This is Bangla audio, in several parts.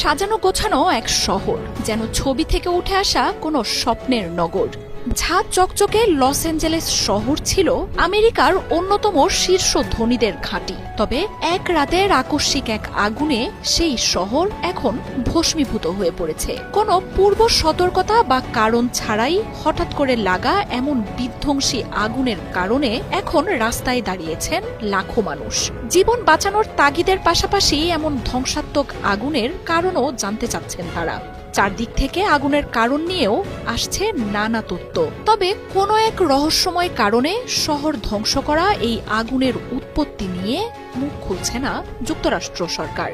সাজানো গোছানো এক শহর যেন ছবি থেকে উঠে আসা কোনো স্বপ্নের নগর। ঝাঁ চকচকে লস অ্যাঞ্জেলেস শহর ছিল আমেরিকার অন্যতম শীর্ষ ধনীদের ঘাঁটি। তবে এক রাতের আকস্মিক এক আগুনে সেই শহর এখন ভস্মীভূত হয়ে পড়েছে। কোনো পূর্ব সতর্কতা বা কারণ ছাড়াই হঠাৎ করে লাগা এমন বিধ্বংসী আগুনের কারণে এখন রাস্তায় দাঁড়িয়েছেন লাখো মানুষ। জীবন বাঁচানোর তাগিদের পাশাপাশি এমন ধ্বংসাত্মক আগুনের কারণও জানতে চাচ্ছেন তারা। চারদিক থেকে আগুনের কারণ নিয়েও আসছে নানা তথ্য তবে কোনো এক রহস্যময় কারণে শহর ধ্বংস করা এই আগুনের উৎপত্তি নিয়ে মুখ খুলছে না যুক্তরাষ্ট্র সরকার।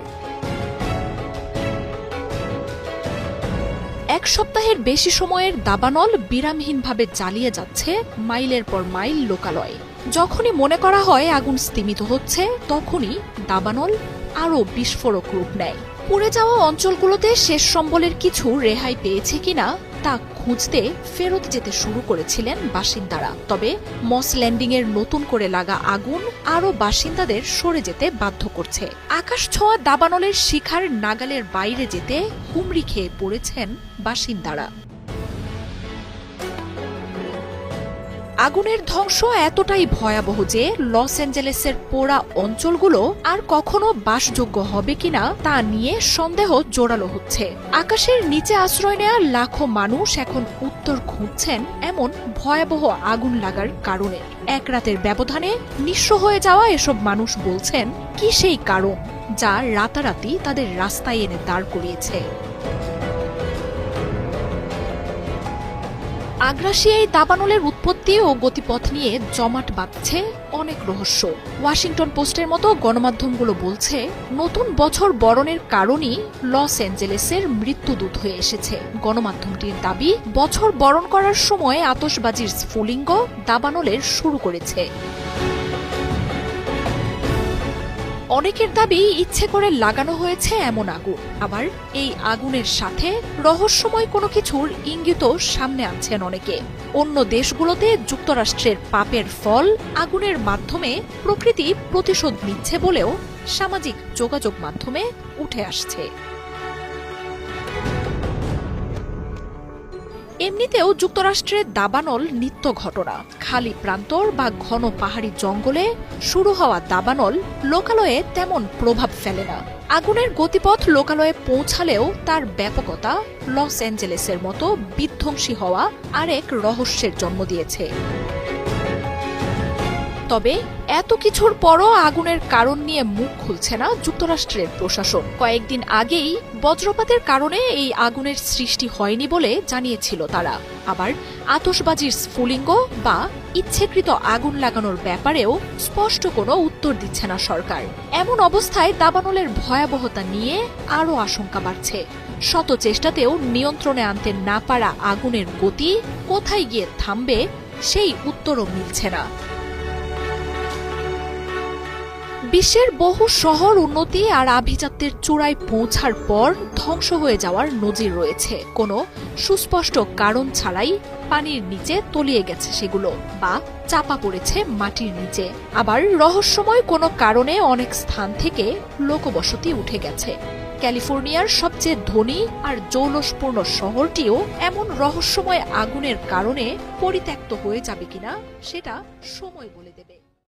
এক সপ্তাহের বেশি সময়ের দাবানল বিরামহীনভাবে জ্বালিয়ে যাচ্ছে মাইলের পর মাইল লোকালয়ে। যখনই মনে করা হয় আগুন স্তিমিত হচ্ছে, তখনই দাবানল আরও বিস্ফোরক রূপ নেয়। পুড়ে যাওয়া অঞ্চলগুলোতে শেষ সম্বলের কিছু রেহাই পেয়েছে কিনা তা খুঁজতে ফেরত যেতে শুরু করেছিলেন বাসিন্দারা। তবে মস ল্যান্ডিং এর নতুন করে লাগা আগুন আরও বাসিন্দাদের সরে যেতে বাধ্য করছে। আকাশ ছোঁয়া দাবানলের শিখার নাগালের বাইরে যেতে হুমড়ি খেয়ে পড়েছেন বাসিন্দারা। আগুনের ধ্বংস এতটাই ভয়াবহ যে লস অ্যাঞ্জেলেসের পোড়া অঞ্চলগুলো আর কখনো বাসযোগ্য হবে কিনা তা নিয়ে সন্দেহ জোরালো হচ্ছে। আকাশের নিচে আশ্রয় নেওয়া লাখো মানুষ এখন উত্তর খুঁজছেন এমন ভয়াবহ আগুন লাগার কারণে। এক রাতের ব্যবধানে নিঃস্ব হয়ে যাওয়া এসব মানুষ বলছেন, কি সেই কারণ যা রাতারাতি তাদের রাস্তায় এনে দাঁড় করিয়েছে? আগ্রাসী এই দাবানলের উৎপত্তি ও গতিপথ নিয়ে জমাট বাঁধছে অনেক রহস্য। ওয়াশিংটন পোস্টের মতো গণমাধ্যমগুলো বলছে, নতুন বছর বরণের কারণই লস অ্যাঞ্জেলেসের মৃত্যুদূত হয়ে এসেছে। গণমাধ্যমটির দাবি, বছর বরণ করার সময় আতসবাজির স্ফুলিঙ্গ দাবানলের শুরু করেছে। অনেকের দাবি ইচ্ছে করে লাগানো হয়েছে এমন আগুন। আবার এই আগুনের সাথে রহস্যময় কোনো কিছুর ইঙ্গিত সামনে আনছেন অনেকে। অন্য দেশগুলোতে যুক্তরাষ্ট্রের পাপের ফল আগুনের মাধ্যমে প্রকৃতি প্রতিশোধ নিচ্ছে বলেও সামাজিক যোগাযোগ মাধ্যমে উঠে আসছে। এমনিতেও যুক্তরাষ্ট্রের দাবানল নিত্য ঘটনা। খালি প্রান্তর বা ঘন পাহাড়ি জঙ্গলে শুরু হওয়া দাবানল লোকালয়ে তেমন প্রভাব ফেলে না। আগুনের গতিপথ লোকালয়ে পৌঁছালেও তার ব্যাপকতা লস অ্যাঞ্জেলেসের মতো বিধ্বংসী হওয়া আরেক রহস্যের জন্ম দিয়েছে। তবে এত কিছুর পরও আগুনের কারণ নিয়ে মুখ খুলছে না যুক্তরাষ্ট্রের প্রশাসন। কয়েকদিন আগেই বজ্রপাতের কারণে এই আগুনের সৃষ্টি হয়নি বলে জানিয়েছিল তারা। আবার আতসবাজির স্ফুলিঙ্গ বা ইচ্ছেকৃত আগুন লাগানোর ব্যাপারেও স্পষ্ট কোনো উত্তর দিচ্ছে না সরকার। এমন অবস্থায় দাবানলের ভয়াবহতা নিয়ে আরও আশঙ্কা বাড়ছে। শত চেষ্টাতেও নিয়ন্ত্রণে আনতে না পারা আগুনের গতি কোথায় গিয়ে থামবে সেই উত্তরও মিলছে না। বিশ্বের বহু শহর উন্নতি আর আভিজাত্যের চূড়ায় পৌঁছার পর ধ্বংস হয়ে যাওয়ার নজির রয়েছে। কোনো সুস্পষ্ট কারণ ছাড়াই পানির নিচে তলিয়ে গেছে সেগুলো বা চাপা পড়েছে মাটির নিচে। আবার রহস্যময় কোনো কারণে অনেক স্থান থেকে লোকবসতি উঠে গেছে। ক্যালিফোর্নিয়ার সবচেয়ে ধনী আর জৌলসপূর্ণ শহরটিও এমন রহস্যময় আগুনের কারণে পরিত্যক্ত হয়ে যাবে কিনা, সেটা সময় বলে দেবে।